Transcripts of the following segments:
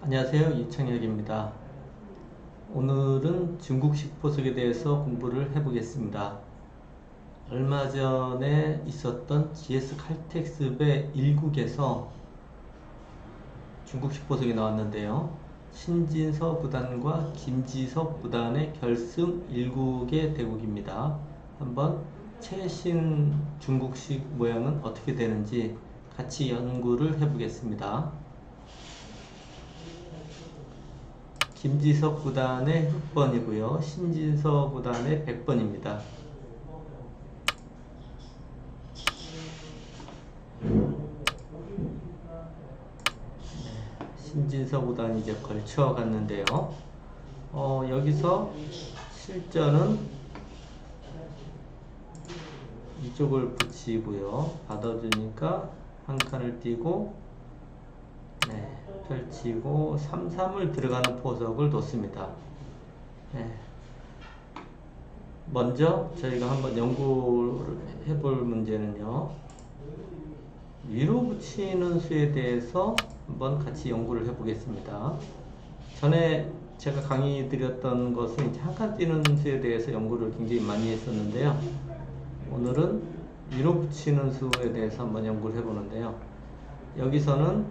안녕하세요. 이창혁입니다. 오늘은 중국식 보석에 대해서 공부를 해보겠습니다. 얼마 전에 있었던 GS 칼텍스배 1국에서 중국식 보석이 나왔는데요. 신진서 구단과 김지석 구단의 결승 1국의 대국입니다. 한번 최신 중국식 모양은 어떻게 되는지 같이 연구를 해보겠습니다. 김지석 구단의 흑번이고요. 신진서 구단의 100번입니다. 신진서 구단이 이제 걸쳐 갔는데요. 어, 여기서 실전은 이쪽을 붙이고요. 받아주니까 한 칸을 띄고 네, 펼치고 3, 3을 들어가는 포석을 뒀습니다. 네. 먼저 저희가 한번 연구를 해볼 문제는요. 위로 붙이는 수에 대해서 한번 같이 연구를 해보겠습니다. 전에 제가 강의 드렸던 것은 이제 한칸 띄는 수에 대해서 연구를 굉장히 많이 했었는데요. 오늘은 위로 붙이는 수에 대해서 한번 연구를 해보는데요. 여기서는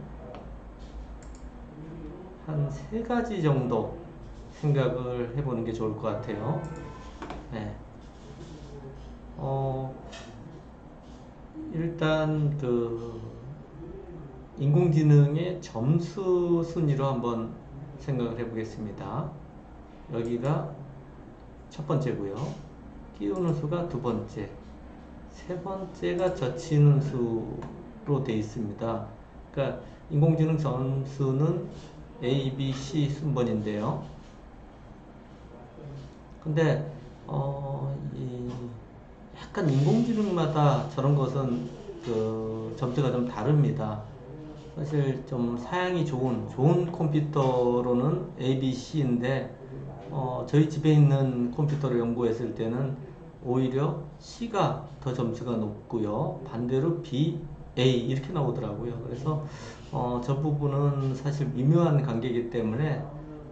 한 세 가지 정도 생각을 해보는 게 좋을 것 같아요. 네. 어, 일단 그 인공지능의 점수 순위로 한번 생각을 해 보겠습니다. 여기가 첫 번째고요. 끼우는 수가 두 번째, 세 번째가 젖히는 수로 되어 있습니다. 그러니까 인공지능 점수는 A, B, C 순번인데요. 근데 어, 이 약간 인공지능마다 저런 것은 그 점수가 좀 다릅니다. 사실 좀 사양이 좋은 좋은 컴퓨터로는 A, B, C인데 어, 저희 집에 있는 컴퓨터를 연구했을 때는 오히려 C가 더 점수가 높고요. 반대로 B, A 이렇게 나오더라고요. 그래서 어, 저 부분은 사실 미묘한 관계이기 때문에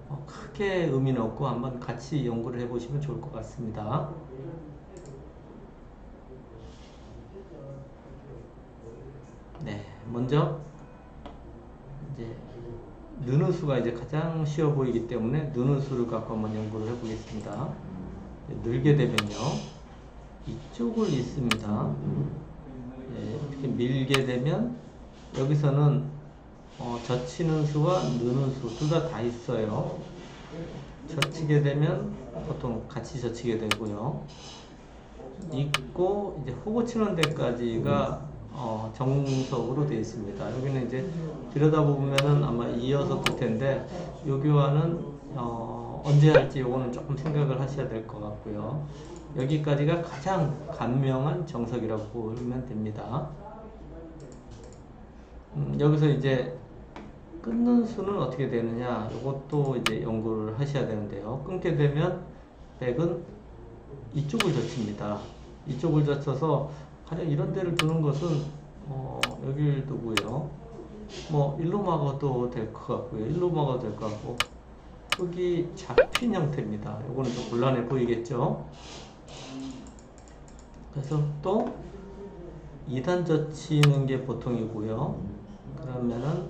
어, 크게 의미는 없고 한번 같이 연구를 해보시면 좋을 것 같습니다. 네, 먼저 이제 느는 수가 이제 가장 쉬워 보이기 때문에 느는 수를 갖고 한번 연구를 해보겠습니다. 늘게 되면요, 이쪽을 있습니다. 네, 이렇게 밀게 되면 여기서는 어, 젖히는 수와 느는 수 둘 다 다 있어요. 젖히게 되면 보통 같이 젖히게 되고요. 있고 이제 호구 치는 데까지가 어, 정석으로 되어 있습니다. 여기는 이제 들여다보면은 아마 이어서 볼 텐데 여기와는 어, 언제 할지 요거는 조금 생각을 하셔야 될 것 같고요. 여기까지가 가장 간명한 정석이라고 보면 됩니다. 음, 여기서 이제 끊는 수는 어떻게 되느냐 이것도 이제 연구를 하셔야 되는데요 끊게 되면 백은 이쪽을 젖힙니다 이쪽을 젖혀서 가령 이런 데를 두는 것은 어, 여기를 두고요. 뭐 일로 막아도 될 것 같고요. 일로 막아도 될 것 같고. 여기 잡힌 형태입니다. 이거는 좀 곤란해 보이겠죠? 그래서 또 2단 젖히는 게 보통이고요. 그러면은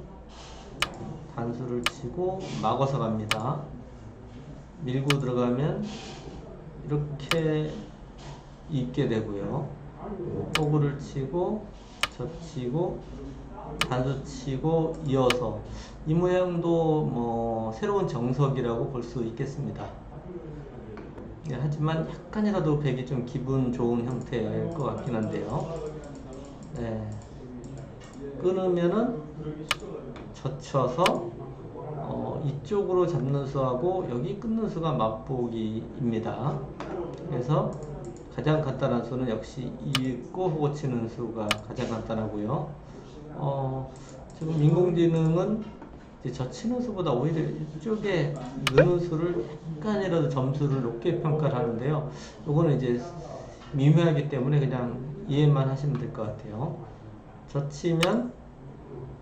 단수를 치고 막아서 갑니다. 밀고 들어가면 이렇게 있게 되고요. 호구를 치고 젖히고 단수 치고 이어서 이 모양도 뭐 새로운 정석이라고 볼 수 있겠습니다. 네, 하지만 약간이라도 백이 좀 기분 좋은 형태일 것 같긴 한데요. 네. 끊으면은 젖혀서 어, 이쪽으로 잡는 수하고 여기 끊는 수가 맛보기입니다. 그래서 가장 간단한 수는 역시 읽고 호고 치는 수가 가장 간단하고요. 어, 지금 인공지능은 이제 젖히는 수보다 오히려 이쪽에 느는 수를 약간이라도 점수를 높게 평가를 하는데요. 요거는 이제 미묘하기 때문에 그냥 이해만 하시면 될 것 같아요. 젖히면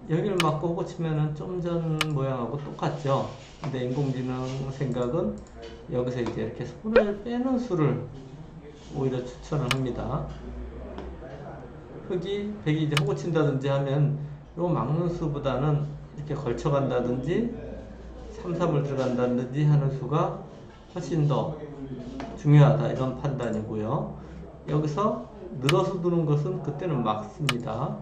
여기를 맞고 호구 치면은 좀 전 모양하고 똑같죠. 근데 인공지능 생각은 여기서 이제 이렇게 손을 빼는 수를 오히려 추천을 합니다. 흙이 백이 이제 호구 친다든지 하면 요 막는 수보다는 이렇게 걸쳐 간다든지 3, 3을 들어간다든지 하는 수가 훨씬 더 중요하다 이런 판단이고요. 여기서 늘어서 두는 것은 그때는 막습니다.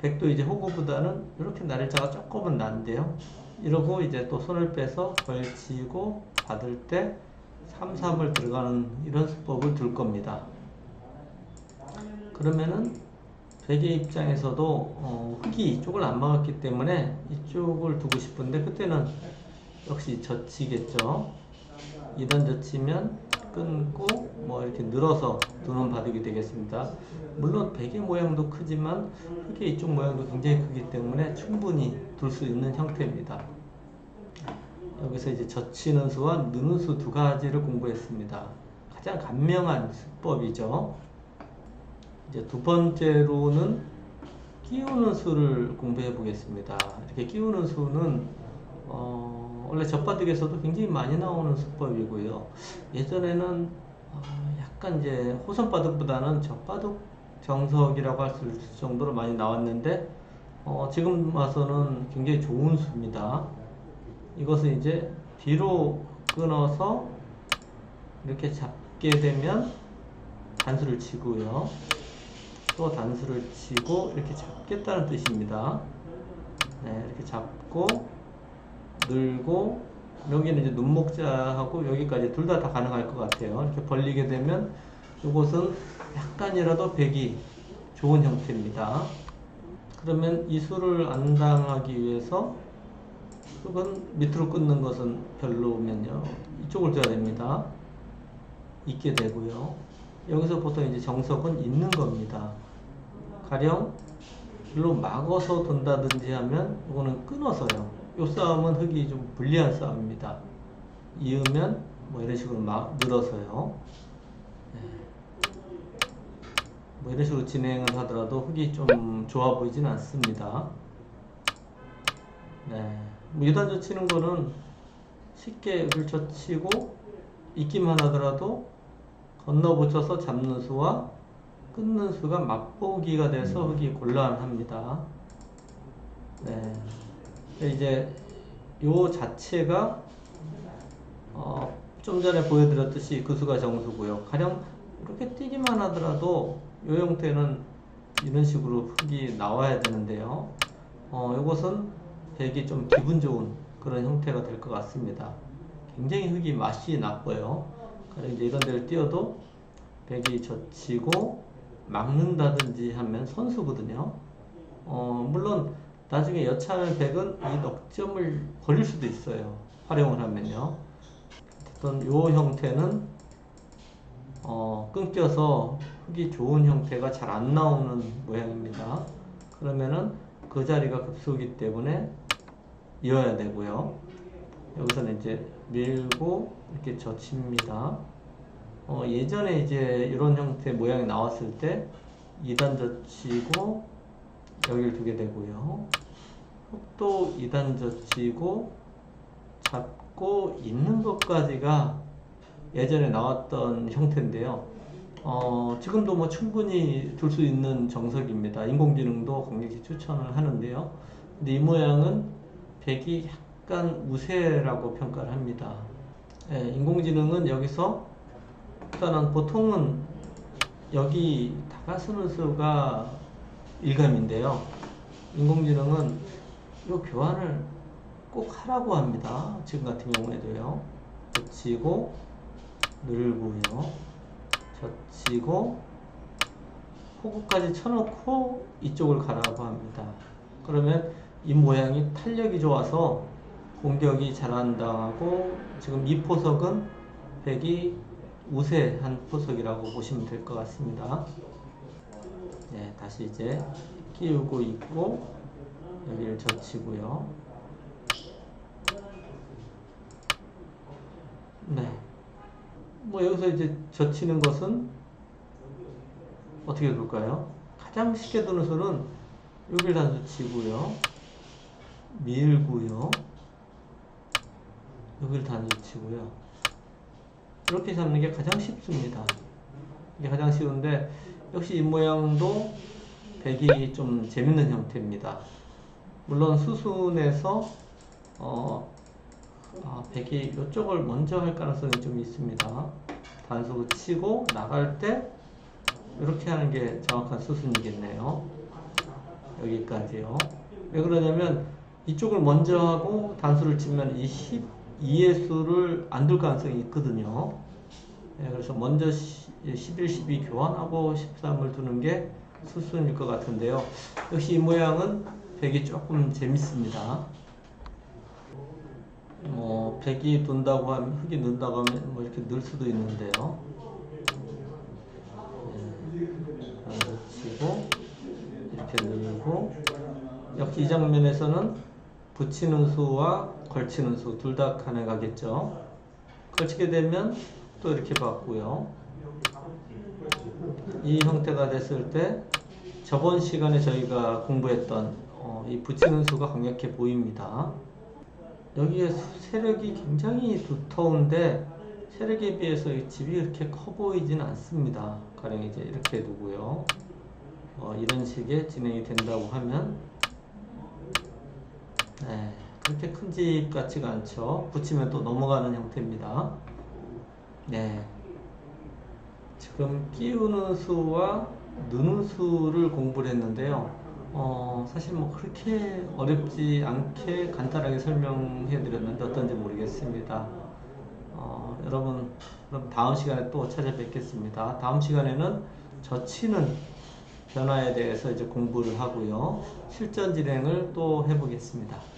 백도 이제 호구보다는 이렇게 날짜가 조금은 난데요. 이러고 이제 또 손을 빼서 걸치고 받을 때 3, 3을 들어가는 이런 수법을 둘 겁니다. 그러면은 백의 입장에서도 어, 흙이 이쪽을 안 막았기 때문에 이쪽을 두고 싶은데 그때는 역시 젖히겠죠. 2단 젖히면 끊고 뭐 이렇게 늘어서 두는 바둑이 되겠습니다. 물론 백의 모양도 크지만 흙의 이쪽 모양도 굉장히 크기 때문에 충분히 둘 수 있는 형태입니다. 여기서 이제 젖히는 수와 느는 수 두 가지를 공부했습니다. 가장 간명한 수법이죠. 이제 두 번째로는 끼우는 수를 공부해 보겠습니다. 이렇게 끼우는 수는 어, 원래 젖바둑에서도 굉장히 많이 나오는 수법이고요. 예전에는 어, 약간 이제 호선바둑보다는 젖바둑 정석이라고 할 수 있을 정도로 많이 나왔는데 어, 지금 와서는 굉장히 좋은 수입니다. 이것은 이제 뒤로 끊어서 이렇게 잡게 되면 단수를 치고요. 또 단수를 치고 이렇게 잡겠다는 뜻입니다. 네, 이렇게 잡고 늘고 여기는 이제 눈목자하고 여기까지 둘 다다 가능할 것 같아요. 이렇게 벌리게 되면 이것은 약간이라도 백이 좋은 형태입니다. 그러면 이 수를 안 당하기 위해서 흙은 밑으로 끊는 것은 별로면요. 이쪽을 줘야 됩니다. 있게 되고요. 여기서 보통 이제 정석은 있는 겁니다. 가령 일로 막아서 둔다든지 하면 이거는 끊어서요. 이 싸움은 흙이 좀 불리한 싸움입니다. 이으면 뭐 이런 식으로 막 늘어서요. 네. 뭐 이런 식으로 진행을 하더라도 흙이 좀 좋아 보이진 않습니다. 네. 뭐 유단조 치는 거는 쉽게 흙을 젖히고 있기만 하더라도 건너 붙여서 잡는 수와 끊는 수가 맛보기가 돼서 흙이 곤란합니다. 네. 이제 요 자체가 어, 좀 전에 보여드렸듯이 그 수가 정수고요. 가령 이렇게 뛰기만 하더라도 이 형태는 이런 식으로 흙이 나와야 되는데요. 어, 이것은 백이 좀 기분 좋은 그런 형태가 될 것 같습니다. 굉장히 흙이 맛이 나빠요. 그래서 이제 이런 데를 띄어도 백이 젖히고 막는다든지 하면 선수거든요. 어, 물론 나중에 여차하면 백은 이 넉점을 버릴 수도 있어요. 활용을 하면요. 어떤 요 형태는 어, 끊겨서 흙이 좋은 형태가 잘 안 나오는 모양입니다. 그러면은 그 자리가 급소기 때문에 이어야 되고요. 여기서는 이제 밀고 이렇게 젖힙니다. 어, 예전에 이제 이런 형태 모양이 나왔을 때 2단 젖히고 여기를 두게 되고요. 흙도 2단 젖히고 잡고 있는 것까지가 예전에 나왔던 형태인데요. 어, 지금도 뭐 충분히 둘 수 있는 정석입니다. 인공지능도 강력히 추천을 하는데요. 근데 이 모양은 백이 약간 우세라고 평가를 합니다. 예, 인공지능은 여기서 일단은 보통은 여기 다가서는 수가 일감인데요. 인공지능은 이 교환을 꼭 하라고 합니다. 지금 같은 경우에도요. 젖히고 늘고요. 젖히고 호구까지 쳐놓고 이쪽을 가라고 합니다. 그러면 이 모양이 탄력이 좋아서 공격이 잘 안당하고 지금 이 포석은 백이 우세한 포석이라고 보시면 될 것 같습니다. 네, 다시 이제 끼우고 있고 여기를 젖히고요. 네. 뭐 여기서 이제 젖히는 것은 어떻게 볼까요? 가장 쉽게 도는 수는 여기를 단수 치고요. 밀고요. 여기를 단수 치고요. 이렇게 잡는 게 가장 쉽습니다. 이게 가장 쉬운데 역시 이 모양도 백이 좀 재밌는 형태입니다. 물론 수순에서 어, 아, 백이 이쪽을 먼저 할 가능성이 좀 있습니다. 단수 치고 나갈 때 이렇게 하는 게 정확한 수순이겠네요. 여기까지요. 왜 그러냐면 이쪽을 먼저 하고 단수를 치면 이 12의 수를 안 둘 가능성이 있거든요. 예, 그래서 먼저 11, 12 교환하고 13을 두는 게 수순일 것 같은데요. 역시 이 모양은 백이 조금 재밌습니다. 뭐 백이 둔다고 하면 흙이 는다고 하면 뭐 이렇게 늘 수도 있는데요. 예, 치고 이렇게 늘고 역시 이 장면에서는 붙이는 수와 걸치는 수 둘다 가능하겠죠. 걸치게 되면 또 이렇게 받고요. 이 형태가 됐을 때 저번 시간에 저희가 공부했던 어, 이 붙이는 수가 강력해 보입니다. 여기에 수- 세력이 굉장히 두터운데 세력에 비해서 이 집이 이렇게 커 보이지는 않습니다. 가령 이제 이렇게 두고요. 어, 이런 식의 진행이 된다고 하면 네, 그렇게 큰 집 같지가 않죠. 붙이면 또 넘어가는 형태입니다. 네. 지금 끼우는 수와 느는 수를 공부를 했는데요. 어, 사실 뭐 그렇게 어렵지 않게 간단하게 설명해 드렸는데 어떤지 모르겠습니다. 어, 여러분, 그럼 다음 시간에 또 찾아뵙겠습니다. 다음 시간에는 젖히는 변화에 대해서 이제 공부를 하고요. 실전 진행을 또 해보겠습니다.